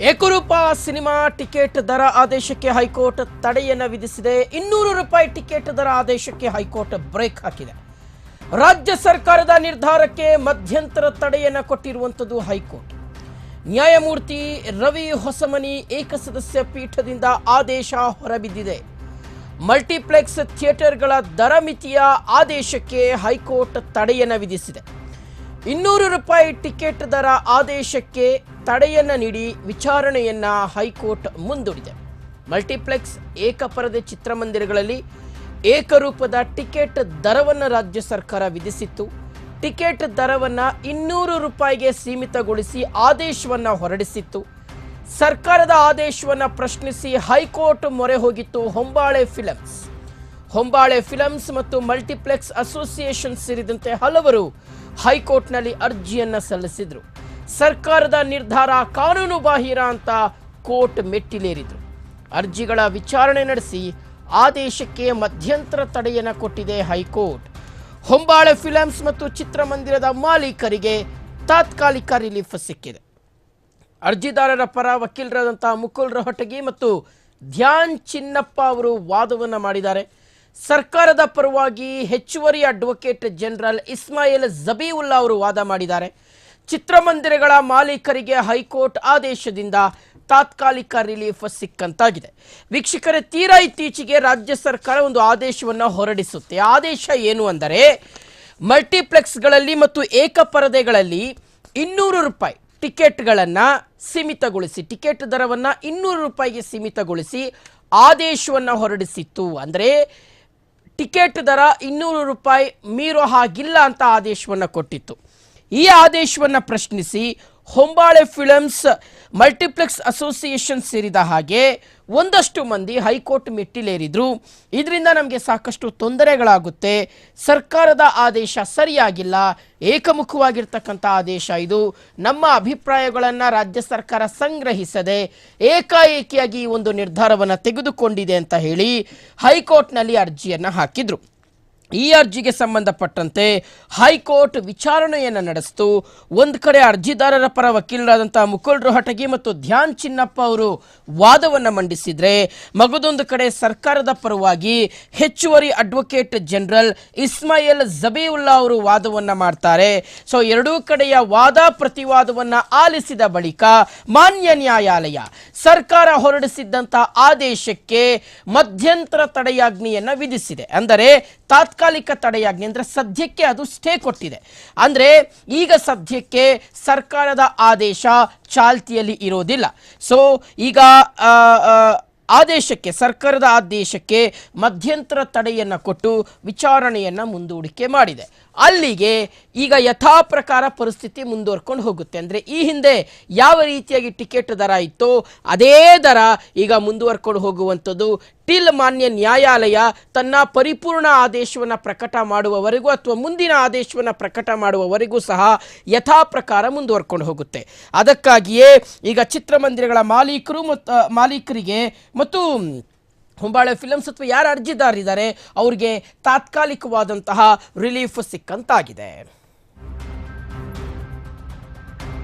ಏಕರೂಪ cinema ticket ದರ ಆದೇಶಕ್ಕೆ ಹೈಕೋರ್ಟ್ ತಡೆಯನ್ನು ವಿಧಿಸಿದೆ. ಇನ್ನೂರು ರೂಪಾಯಿ ಟಿಕೆಟ್ ದರ ಆದೇಶಕ್ಕೆ ಹೈಕೋರ್ಟ್ ಬ್ರೇಕ್ ಹಾಕಿದೆ. ರಾಜ್ಯ ಸರ್ಕಾರದ ನಿರ್ಧಾರಕ್ಕೆ ಮಧ್ಯಂತರ ತಡೆಯನ್ನು ಕೊಟ್ಟಿರುವಂಥದ್ದು ಹೈಕೋರ್ಟ್. ನ್ಯಾಯಮೂರ್ತಿ ರವಿ ಹೊಸಮನಿ ಏಕಸದಸ್ಯ ಪೀಠದಿಂದ ಆದೇಶ ಹೊರಬಿದ್ದಿದೆ. ಮಲ್ಟಿಪ್ಲೆಕ್ಸ್ ಥಿಯೇಟರ್ಗಳ ದರ ಮಿತಿಯ ಆದೇಶಕ್ಕೆ ಹೈಕೋರ್ಟ್ ತಡೆಯನ್ನು ವಿಧಿಸಿದೆ. ಇನ್ನೂರು ರೂಪಾಯಿ ಟಿಕೆಟ್ ದರ ಆದೇಶಕ್ಕೆ ತಡೆಯನ್ನ ನೀಡಿ ವಿಚಾರಣೆಯನ್ನ ಹೈಕೋರ್ಟ್ ಮುಂದೂಡಿದೆ. ಮಲ್ಟಿಪ್ಲೆಕ್ಸ್ ಏಕಪರದೆ ಚಿತ್ರಮಂದಿರಗಳಲ್ಲಿ ಏಕರೂಪದ ಟಿಕೆಟ್ ದರವನ್ನು ರಾಜ್ಯ ಸರ್ಕಾರ ವಿಧಿಸಿತ್ತು. ಟಿಕೆಟ್ ದರವನ್ನ ಇನ್ನೂರು ರೂಪಾಯಿಗೆ ಸೀಮಿತಗೊಳಿಸಿ ಆದೇಶವನ್ನ ಹೊರಡಿಸಿತ್ತು. ಸರ್ಕಾರದ ಆದೇಶವನ್ನ ಪ್ರಶ್ನಿಸಿ ಹೈಕೋರ್ಟ್ ಮೊರೆ ಹೋಗಿತ್ತು ಹೊಂಬಾಳೆ ಫಿಲಮ್ಸ್. ಹೊಂಬಾಳೆ ಫಿಲಮ್ಸ್ ಮತ್ತು ಮಲ್ಟಿಪ್ಲೆಕ್ಸ್ ಅಸೋಸಿಯೇಷನ್ ಸೇರಿದಂತೆ ಹಲವರು ಹೈಕೋರ್ಟ್ನಲ್ಲಿ ಅರ್ಜಿಯನ್ನು ಸಲ್ಲಿಸಿದ್ರು. ಸರ್ಕಾರದ ನಿರ್ಧಾರ ಕಾನೂನು ಬಾಹಿರ ಅಂತ ಕೋರ್ಟ್ ಮೆಟ್ಟಿಲೇರಿದ್ರು. ಅರ್ಜಿಗಳ ವಿಚಾರಣೆ ನಡೆಸಿ ಆದೇಶಕ್ಕೆ ಮಧ್ಯಂತರ ತಡೆಯನ್ನು ಕೊಟ್ಟಿದೆ ಹೈಕೋರ್ಟ್. ಹೊಂಬಾಳೆ ಫಿಲಮ್ಸ್ ಮತ್ತು ಚಿತ್ರಮಂದಿರದ ಮಾಲೀಕರಿಗೆ ತಾತ್ಕಾಲಿಕ ರಿಲೀಫ್ ಸಿಕ್ಕಿದೆ. ಅರ್ಜಿದಾರರ ಪರ ವಕೀಲರಾದಂಥ ಮುಕುಲ್ ರೋಹಟಗಿ ಮತ್ತು ಧ್ಯಾನ್ ಚಿನ್ನಪ್ಪ ಅವರು ವಾದವನ್ನು ಮಾಡಿದ್ದಾರೆ. ಸರ್ಕಾರದ ಪರವಾಗಿ ಹೆಚ್ಚುವರಿ ಅಡ್ವೊಕೇಟ್ ಜನರಲ್ ಇಸ್ಮಾಯಿಲ್ ಜಬೀವುಲ್ಲಾ ಅವರು ವಾದ ಮಾಡಿದ್ದಾರೆ. ಚಿತ್ರಮಂದಿರಗಳ ಮಾಲೀಕರಿಗೆ ಹೈಕೋರ್ಟ್ ಆದೇಶದಿಂದ ತಾತ್ಕಾಲಿಕ ರಿಲೀಫ್ ಸಿಕ್ಕಂತಾಗಿದೆ. ವೀಕ್ಷಕರೇ, ತೀರಾ ಇತ್ತೀಚೆಗೆ ರಾಜ್ಯ ಸರ್ಕಾರ ಒಂದು ಆದೇಶವನ್ನು ಹೊರಡಿಸುತ್ತೆ. ಆದೇಶ ಏನು ಅಂದರೆ, ಮಲ್ಟಿಪ್ಲೆಕ್ಸ್ಗಳಲ್ಲಿ ಮತ್ತು ಏಕಪರದೆಗಳಲ್ಲಿ ಇನ್ನೂರು ರೂಪಾಯಿ ಟಿಕೆಟ್ಗಳನ್ನು ಸೀಮಿತಗೊಳಿಸಿ, ಟಿಕೆಟ್ ದರವನ್ನು ಇನ್ನೂರು ರೂಪಾಯಿಗೆ ಸೀಮಿತಗೊಳಿಸಿ ಆದೇಶವನ್ನು ಹೊರಡಿಸಿತ್ತು. ಅಂದರೆ ಟಿಕೆಟ್ ದರ ಇನ್ನೂರು ರೂಪಾಯಿ ಮೀರೋ ಹಾಗಿಲ್ಲ ಅಂತ ಆದೇಶವನ್ನು ಕೊಟ್ಟಿತ್ತು. ಈ ಆದೇಶವನ್ನು ಪ್ರಶ್ನಿಸಿ ಹೊಂಬಾಳೆ ಫಿಲಮ್ಸ್ ಮಲ್ಟಿಪ್ಲೆಕ್ಸ್ ಅಸೋಸಿಯೇಷನ್ ಸೇರಿದ ಹಾಗೆ ಒಂದಷ್ಟು ಮಂದಿ ಹೈಕೋರ್ಟ್ ಮೆಟ್ಟಿಲೇರಿದ್ರು. ಇದರಿಂದ ನಮಗೆ ಸಾಕಷ್ಟು ತೊಂದರೆಗಳಾಗುತ್ತೆ. ಸರ್ಕಾರದ ಆದೇಶ ಸರಿಯಾಗಿಲ್ಲ. ಏಕಮುಖವಾಗಿರ್ತಕ್ಕಂಥ ಆದೇಶ ಇದು. ನಮ್ಮ ಅಭಿಪ್ರಾಯಗಳನ್ನು ರಾಜ್ಯ ಸರ್ಕಾರ ಸಂಗ್ರಹಿಸದೆ ಏಕಾಏಕಿಯಾಗಿ ಒಂದು ನಿರ್ಧಾರವನ್ನು ತೆಗೆದುಕೊಂಡಿದೆ ಅಂತ ಹೇಳಿ ಹೈಕೋರ್ಟ್ನಲ್ಲಿ ಅರ್ಜಿಯನ್ನು ಹಾಕಿದ್ರು. ಈ ಅರ್ಜಿಗೆ ಸಂಬಂಧಪಟ್ಟಂತೆ ಹೈಕೋರ್ಟ್ ವಿಚಾರಣೆಯನ್ನು ನಡೆಸಿತು. ಒಂದು ಕಡೆ ಅರ್ಜಿದಾರರ ಪರ ವಕೀಲರಾದಂಥ ಮುಕುಲ್ ರೋಹಟಗಿ ಮತ್ತು ಧ್ಯಾನ್ ಚಿನ್ನಪ್ಪ ಅವರು ವಾದವನ್ನು ಮಂಡಿಸಿದರೆ, ಮಗದೊಂದು ಕಡೆ ಸರ್ಕಾರದ ಪರವಾಗಿ ಹೆಚ್ಚುವರಿ ಅಡ್ವೊಕೇಟ್ ಜನರಲ್ ಇಸ್ಮಾಯಿಲ್ ಜಬೀವುಲ್ಲಾ ಅವರು ವಾದವನ್ನು ಮಾಡ್ತಾರೆ. ಸೊ, ಎರಡೂ ಕಡೆಯ ವಾದ ಪ್ರತಿವಾದವನ್ನು ಆಲಿಸಿದ ಬಳಿಕ ಮಾನ್ಯ ನ್ಯಾಯಾಲಯ ಸರ್ಕಾರ ಹೊರಡಿಸಿದ್ದಂಥ ಆದೇಶಕ್ಕೆ ಮಧ್ಯಂತರ ತಡೆಯಾಜ್ಞೆಯನ್ನು ವಿಧಿಸಿದೆ. ಅಂದರೆ ತಾತ್ಕಾಲಿಕ ತಡೆಯಾಜ್ಞೆ ಅಂದರೆ ಸದ್ಯಕ್ಕೆ ಅದು ಸ್ಟೇ ಕೊಟ್ಟಿದೆ. ಅಂದರೆ ಈಗ ಸದ್ಯಕ್ಕೆ ಸರ್ಕಾರದ ಆದೇಶ ಚಾಲ್ತಿಯಲ್ಲಿ ಇರೋದಿಲ್ಲ. ಸೊ ಈಗ ಆದೇಶಕ್ಕೆ, ಸರ್ಕಾರದ ಆದೇಶಕ್ಕೆ ಮಧ್ಯಂತರ ತಡೆಯನ್ನು ಕೊಟ್ಟು ವಿಚಾರಣೆಯನ್ನು ಮುಂದೂಡಿಕೆ ಮಾಡಿದೆ. ಅಲ್ಲಿಗೆ ಈಗ ಯಥಾ ಪ್ರಕಾರ ಪರಿಸ್ಥಿತಿ ಮುಂದುವರ್ಕೊಂಡು ಹೋಗುತ್ತೆ. ಅಂದರೆ ಈ ಹಿಂದೆ ಯಾವ ರೀತಿಯಾಗಿ ಟಿಕೆಟ್ ದರ ಇತ್ತೋ, ಅದೇ ದರ ಈಗ ಮುಂದುವರ್ಕೊಂಡು ಹೋಗುವಂಥದ್ದು ಟಿಲ್ ಮಾನ್ಯ ನ್ಯಾಯಾಲಯ ತನ್ನ ಪರಿಪೂರ್ಣ ಆದೇಶವನ್ನು ಪ್ರಕಟ ಮಾಡುವವರೆಗೂ ಅಥವಾ ಮುಂದಿನ ಆದೇಶವನ್ನು ಪ್ರಕಟ ಮಾಡುವವರೆಗೂ ಸಹ ಯಥಾ ಪ್ರಕಾರ ಮುಂದುವರ್ಕೊಂಡು ಹೋಗುತ್ತೆ. ಅದಕ್ಕಾಗಿಯೇ ಈಗ ಚಿತ್ರಮಂದಿರಗಳ ಮಾಲೀಕರು ಮತ್ತು ಮಾಲೀಕರಿಗೆ ಮತ್ತು ಹೊಂಬಾಳೆ ಫಿಲಮ್ಸ್ ಅಥವಾ ಯಾರು ಅರ್ಜಿದಾರಿದ್ದಾರೆ, ಅವ್ರಿಗೆ ತಾತ್ಕಾಲಿಕವಾದಂತಹ ರಿಲೀಫ್ ಸಿಕ್ಕಂತಾಗಿದೆ.